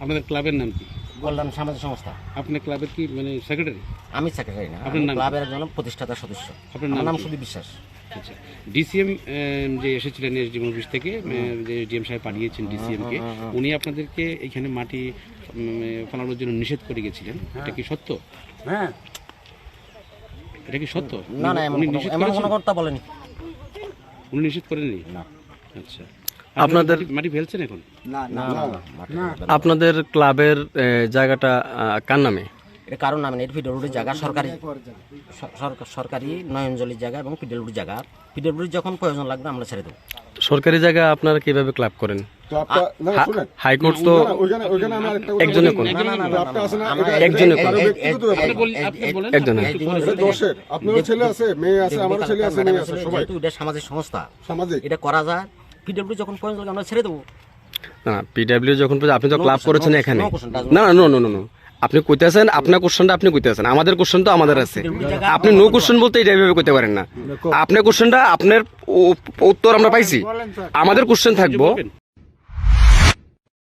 আপনাদের ক্লাবের নাম কি? কল্যাণ সামাজিক সংস্থা। আপনার ক্লাবের কি মানে সেক্রেটারি আমি সেক্রেটারি না আপনার আমি নাম কি? ক্লাবের একজন প্রতিষ্ঠাতা সদস্য। আপনার আমার নাম? সুদীপ বিশ্বাস। আচ্ছা। ডিসিএম যে এসেছিলেন এসডিএম অফিস থেকে যে ডিএম সাহেব পাঠিয়েছেন ডিসিএম কে উনি আপনাদেরকে এখানে মাটি ফলানোর জন্য নিষেধ করে গেছিলেন। এটা কি সত্য? হ্যাঁ। এটা কি সত্য? না না এমন উনি কোনো- নিষেধ এমন কোনো কথা বলেনি উনি নিষেধ করেননি? না। আচ্ছা। আপনাদের- মাটি- ফেলছেন এখন? না না। না, মাঠে বেলা- আপনাদের ক্লাবের জায়গাটা কার নামে? এটা কারণ নামে এটা পিডব্লিউডির জায়গা সরকারি সরকারি নয়নজলির জায়গা এবং পিডব্লিউডির জায়গা। পিডব্লিউডির যখন প্রয়োজন লাগবে আমরা ছেড়ে দেবো। সরকারি জায়গা আপনারা কীভাবে ক্লাব করেন? ক্লাবটা না না, শুনেন। হাইকোর্ট তো একজনে কোন? একজনে কোন? একজনে। আপনারও ছেলে আছে মেয়ে আছে আমারও ছেলে আছে মেয়ে আছে সবাই। এটা সামাজিক সংস্থা সামাজিক। এটা করা যায়। পিডব্লিউ যখন প্রয়োজন আমরা ছেড়ে দেবো। না পিডাব্লিউ যখন আপনি তো ক্লাব করেছেন এখানে। না না নো নো নো আপনি কইতেছেন আপনার কোশ্চেনটা আপনি কইতেছেন আমাদের কোশ্চেন তো আমাদের আছে। আপনি নো কোশ্চেন বলতে এটা এইভাবে কইতে পারেন না। আপনার কোশ্চেনটা আপনার উত্তর আমরা পাইছি। আমাদের কোশ্চেন থাকব?